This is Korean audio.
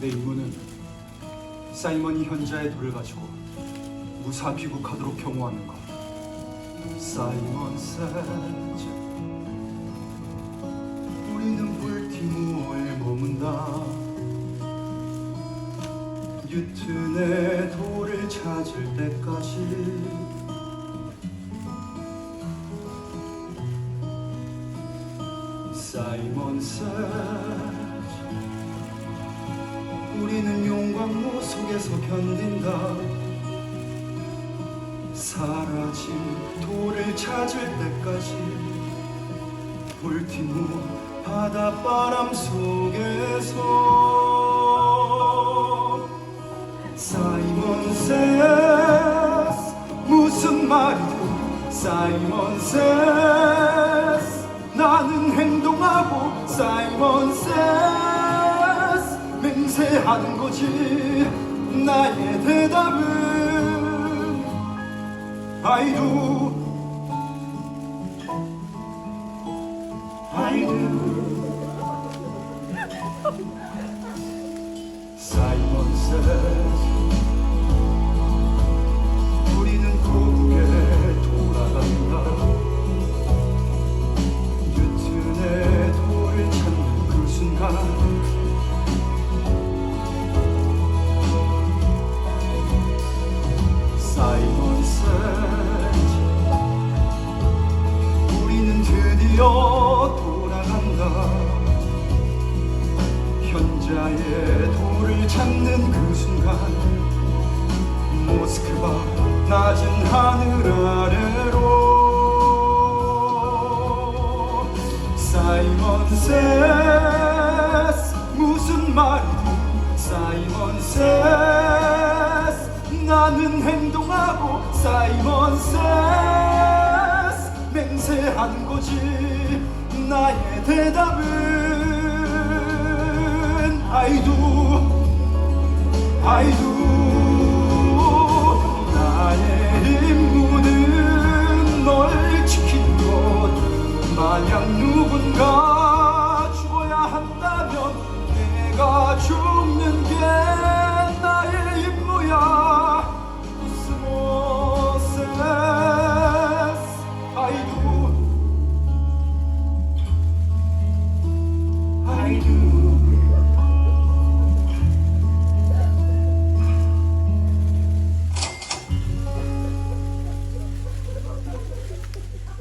내 임무는 사이먼이 현자의 돌을 가지고 무사 귀국하도록 경호하는 것. 사이먼 세즈 우리는 볼티모어에 머문다. 뉴튼의 돌을 찾을 때까지 사이먼 세즈 우리는 용광로 속에서 견딘다. 사라진 돌을 찾을 때까지 볼티모 바닷바람 속에서 사이먼 세스 무슨 말이든 사이먼 세스 나는 행동하고 사이먼 세스 하는 거지. 나의 대답은 I do I do 사이 드디어 돌아간다. 현자의 돌을 찾는 그 순간 모스크바 낮은 하늘 아래로 사이먼 세스 무슨 말이든 사이먼 세스 나는 행동하고 사이먼 세스 맹세하는 거지. 나의 대답은 I do I do